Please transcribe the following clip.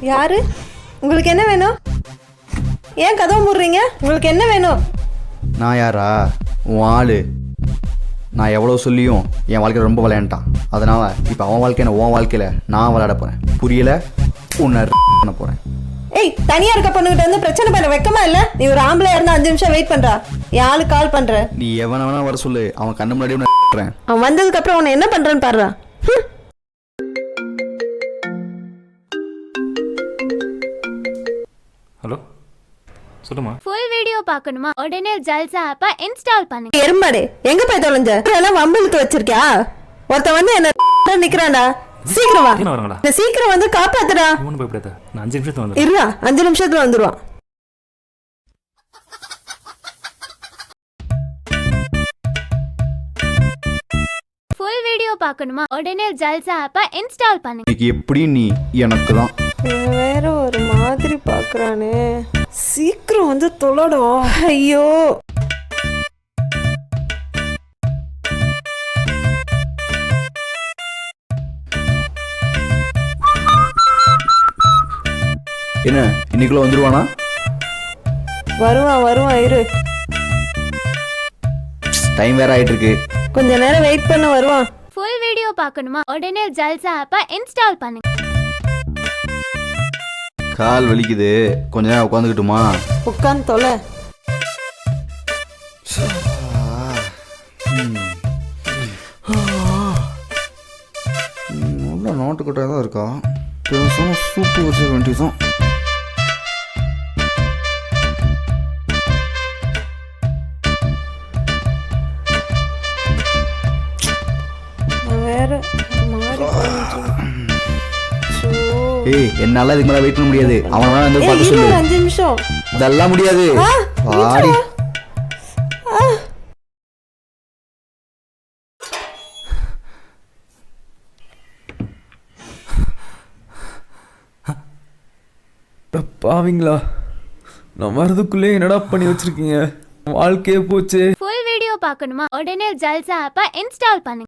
யாரு? உங்களுக்கு என்ன வேணும்? ஏன் கதவு மூடுறீங்க? உங்களுக்கு என்ன வேணும்? நான் யாரா? உன் ஆளு. நான் எவ்வளோ சொல்லியும் என் வாழ்க்கையில் ரொம்ப விளையாண்டான். அதனால் இப்போ அவன் வாழ்க்கையை உன் வாழ்க்கையில் நான் விளையாட போகிறேன் புரியல? உன்னை பண்ண போகிறேன் ஏய் தனியா இருக்க பொண்ணுகிட்ட வந்து பிரச்சனை பண்ண வைக்கமா இல்ல? நீ ஒரு ஆம்பளை இருந்தா அஞ்சு நிமிஷம் வெயிட் பண்றா. ஆளு கால் பண்ற நீ எவனை வேணா வர சொல்லு. அவன் கண்ணு பண்ணுறேன் அவன் வந்ததுக்கு அப்புறம் உன்னை என்ன பண்றேன்னு பாடுறா ஹலோ? சொல்லுமா? ஃபுல் வீடியோ பார்க்கணுமா? உடனே ஜல்சா ஆப்பை இன்ஸ்டால் பண்ணுங்க எருமாடே எங்க போய் தொலைஞ்ச? எல்லாம் வம்பிழுத்து வச்சிருக்கியா? ஒருத்தன் வந்து என்ன நிக்கிறான்டா. சீக்கிரம் வா. என்ன வராங்களா? இந்த சீக்கிரம் வந்து காப்பாத்துடா. நீ ஒன்றும் பயப்படாத நான் அஞ்சு நிமிஷத்துல வந்துடுறேன். இருடா அஞ்சு நிமிஷத்துல வந்துருவான். ஃபுல் வீடியோ பார்க்கணுமா? உடனே ஜல்சா ஆப்பை இன்ஸ்டால் பண்ணுங்க எப்படி நீ எனக்கு தான்? வேற ஒரு மாதிரி பாக்குறானே சீக்கிரம் வந்து தொலைடும் ஐயோ. என்ன இன்னைக்குள்ள வந்துருவானா? வருவான் வருவான் இரு. டைம் வேற ஆயிட்டு இருக்கு கொஞ்ச நேரம் வெயிட் பண்ண வருவான். ஃபுல் வீடியோ பார்க்கணுமா? உடனே ஜல்சா ஆப்பை இன்ஸ்டால் பண்ணுங்க கால் வலிக்குது. கொஞ்ச நேரம் உட்காந்துக்கிட்டுமா? உட்காந்து தொலை. நல்ல நாட்டுக்கட்டாக தான் இருக்கா? பேசாம சூப்பு வச்ச வேண்டியதுதான் நான் வேற ஏய் என்னால இதுக்கு மேல வெயிட் பண்ண முடியாது. அவன் வேணா வந்து பார்க்க சொல்லு. அஞ்சு நிமிஷம். அதெல்லாம் முடியாது. ஆ, வாடி. பாவிங்களா நான் வரதுக்குள்ளே என்னடா பண்ணி வச்சிருக்கீங்க? வாழ்க்கையே போச்சு. ஃபுல் வீடியோ பார்க்கணுமா? உடனே ஜல்சா ஆப்பை இன்ஸ்டால் பண்ணுங்க.